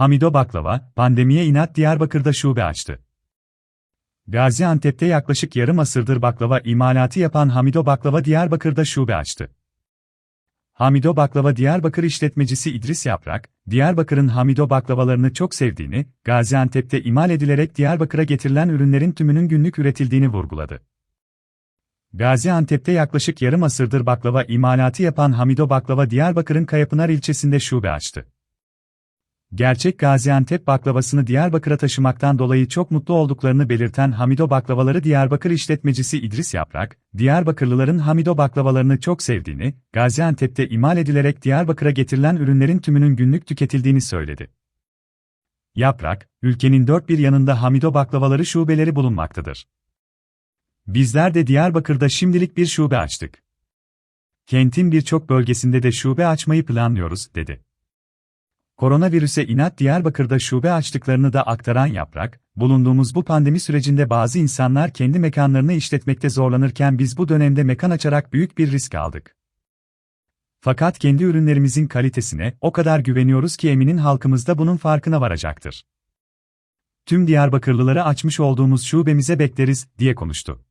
Hamido Baklava, pandemiye inat Diyarbakır'da şube açtı. Gaziantep'te yaklaşık yarım asırdır baklava imalatı yapan Hamido Baklava Diyarbakır'da şube açtı. Hamido Baklava Diyarbakır işletmecisi İdris Yaprak, Diyarbakır'ın Hamido baklavalarını çok sevdiğini, Gaziantep'te imal edilerek Diyarbakır'a getirilen ürünlerin tümünün günlük üretildiğini vurguladı. Gaziantep'te yaklaşık yarım asırdır baklava imalatı yapan Hamido Baklava Diyarbakır'ın Kayapınar ilçesinde şube açtı. Gerçek Gaziantep baklavasını Diyarbakır'a taşımaktan dolayı çok mutlu olduklarını belirten Hamido Baklavaları Diyarbakır işletmecisi İdris Yaprak, Diyarbakırlıların Hamido baklavalarını çok sevdiğini, Gaziantep'te imal edilerek Diyarbakır'a getirilen ürünlerin tümünün günlük tüketildiğini söyledi. Yaprak, ülkenin dört bir yanında Hamido baklavaları şubeleri bulunmaktadır. Bizler de Diyarbakır'da şimdilik bir şube açtık. Kentin birçok bölgesinde de şube açmayı planlıyoruz, dedi. Koronavirüse inat Diyarbakır'da şube açtıklarını da aktaran Yaprak, bulunduğumuz bu pandemi sürecinde bazı insanlar kendi mekanlarını işletmekte zorlanırken biz bu dönemde mekan açarak büyük bir risk aldık. Fakat kendi ürünlerimizin kalitesine o kadar güveniyoruz ki eminim halkımız da bunun farkına varacaktır. Tüm Diyarbakırlıları açmış olduğumuz şubemize bekleriz, diye konuştu.